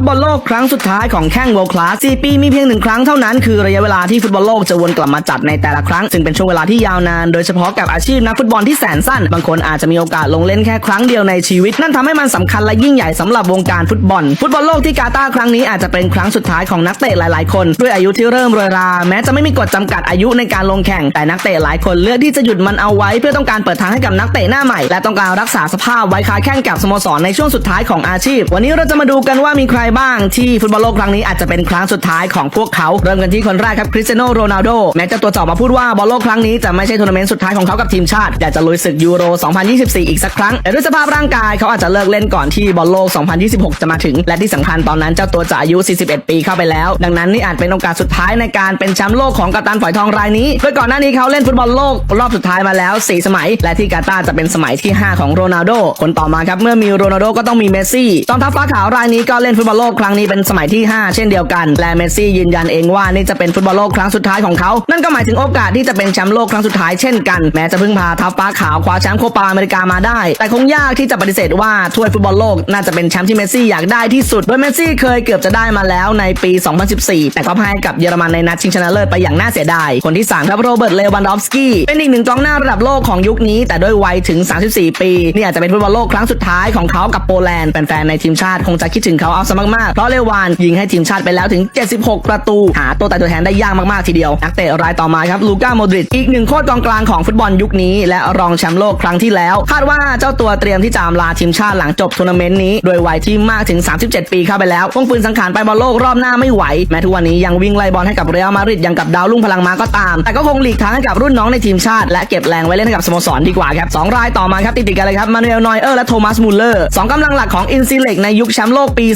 ตบอลโลกครั้งสุดท้ายของแข่ง World Class 4 ปีมีเพียงหนึ่งครั้งเท่านั้นคือระยะเวลาที่ฟุตบอลโลกจะวนกลับมาจัดในแต่ละครั้ง ซึ่งเป็นช่วงเวลาที่ยาวนาน โดยเฉพาะกับอาชีพนักฟุตบอลที่แสนสั้น บางคนอาจจะมีโอกาสลงเล่นแค่ครั้งเดียวในชีวิต นั่นทำให้มันสำคัญและยิ่งใหญ่สำหรับวงการฟุตบอล ฟุตบอลโลกที่กาตาร์ครั้งนี้อาจจะเป็นครั้งสุดท้ายของนักเตะหลาย ๆ คน ด้วยอายุที่เริ่มโรยรา แม้จะไม่มีกฎจำกัดอายุในการลงแข่งแต่นักเตะหลายคนเลือกที่จะหยุดมันเอาไว้ เพื่อต้องการเปิดทางให้กับนักเตะหน้าใหม่ และต้องการรักษาสภาพไว้ค้าแข่งกับสโมสรในช่วงสุดท้ายของอาชีพ วันนี้เราจะมาดูกันว่ามีใครบ้างที่ฟุตบอลโลกครั้งนี้อาจจะเป็นครั้งสุดท้ายของพวกเขา เริ่มกันที่คนแรกครับคริสเตียโนโรนัลโดแม้จะตัวเจาะมาพูดว่าบอลโลกครั้งนี้จะไม่ใช่ทัวร์นาเมนต์สุดท้ายของเขากับทีมชาติ อยากจะลุยศึกยูโร 2024 อีกสักครั้งแต่ด้วยสภาพร่างกายเขาอาจจะเลิกเล่นก่อนที่บอลโลก 2026 จะมาถึง และที่สำคัญตอนนั้นเจ้าตัวจะอายุ 41 ปีเข้าไปแล้ว ดังนั้นนี่อาจเป็นโอกาสสุดท้ายในการเป็นแชมป์โลกของกัปตันฝอยทองรายนี้โดยก่อนหน้านี้เขาเล่นฟุตบอลโลกรอบสุดท้ายมาแล้ว 4 สมัย และที่กาตาร์จะเป็นสมัยที่ 5 ของโรนัลโดคนต่อมาครับเมื่อมีโรนัลโดก็ต้องมีเมสซี่ตอนทัพฟ้าขาวรายนี้ก็เล่นฟุตบอลโลกครั้งนี้เป็นสมัยที่ 5 เช่นเดียวกัน และเมสซี่ยืนยันเองว่านี่จะเป็นฟุตบอลโลกครั้งสุดท้ายของเขา นั่นก็หมายถึงโอกาสที่จะเป็นแชมป์โลกครั้งสุดท้ายเช่นกันแม้จะเพิ่งพาทัพฟ้าขาวคว้าแชมป์โคปาอเมริกามาได้ แต่คงยากที่จะปฏิเสธว่าถ้วยฟุตบอลโลกน่าจะเป็นแชมป์ที่เมสซี่อยากได้ที่สุด โดยเมสซี่เคยเกือบจะได้มาแล้วในปี 2014 แต่ก็พ่ายกับเยอรมันในนัดชิงชนะเลิศไปอย่างน่าเสียดาย คนที่3ครับโรเบิร์ต เลวันดอฟสกี้ เป็นอีกหนึ่งกองหน้าระดับโลกของยุคนี้ แต่ด้วยวัยถึง 34 ปี นี่อาจจะเป็นฟุตบอลโลกครั้งสุดท้ายของเขากับโปแลนด์ แฟนๆ ในทีมชาติคงจะคิดถึงเขาเอาซะมาก เพราะเลวานยิงให้ทีมชาติไปแล้วถึง 76 ประตู หาตัวตายตัวแทนได้ยากมาก ๆ ทีเดียว นักเตะรายต่อมาครับลูก้าโมดริตอีกหนึ่งโคตรกองกลางของฟุตบอลยุคนี้ และรองแชมป์โลกครั้งที่แล้ว คาดว่าเจ้าตัวเตรียมที่จะอำลาทีมชาติหลังจบทัวร์นาเมนต์นี้โดยวัยที่มากถึง 37 ปีเข้าไปแล้วคงฝืนสังขารไปบอลโลกรอบหน้าไม่ไหวแม้ทุกวันนี้ยังวิ่งไล่บอลให้กับเรอัลมาดริดยังกับดาวรุ่งพลังม้าก็ตาม แต่ก็คงหลีกทางให้กับรุ่นน้องในทีมชาติ และเก็บแรงไว้เล่นให้กับสโมสรดีกว่าครับสองรายต่อมาครับติดๆกันเลยครับมานูเอลนอยเออร์และโทมัสมูลเลอร์สองกำลังหลักของอินซิเล็กในยุคแชมป์โลกปี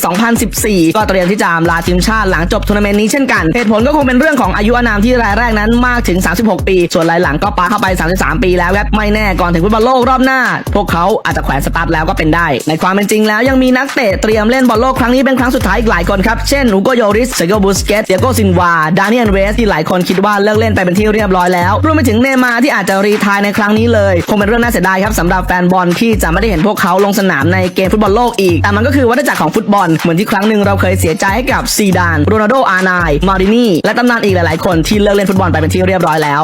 14 ก็เตรียมที่จะลาทีมชาติหลังจบทัวร์นาเมนต์นี้เช่นกันเหตุผลก็คงเป็นเรื่องของอายุอานามที่รายแรกนั้นมากถึง 36 ปี ส่วนรายหลังก็ปาเข้าไป 33 ปีแล้วครับไม่แน่ก่อนถึงฟุตบอลโลกรอบหน้า พวกเขาอาจจะแขวนสตาร์ทแล้วก็เป็นได้ ในความเป็นจริงแล้วยังมีนักเตะเตรียมเล่นบอลโลกครั้งนี้เป็นครั้งสุดท้ายอีกหลายคนครับเช่นอูโกโยริสเซโกบูสเกตเดียโกซินวาดานิเอลเวสที่หลายคนคิดว่าเลิกเล่นไปเป็นที่เรียบร้อยแล้วรวมไปถึงเนมาที่อาจจะรีทายในครั้งนี้เลยคงเป็นเรื่องน่าเสียดายครับสำหรับแฟนบอลที่จะไม่ได้เห็นพวกเขาลงสนามในเกมฟุตบอลโลกอีกแต่มันก็คือวัฏจักรของฟุตบอลเหมือนที่ครั้งหนึ่งเราเคยเสียใจให้กับซีดานโรนัลโดอาร์ไนมารินีและตำนานอีกหลายๆคนที่เลิกเล่นฟุตบอลไปเป็นที่เรียบร้อยแล้ว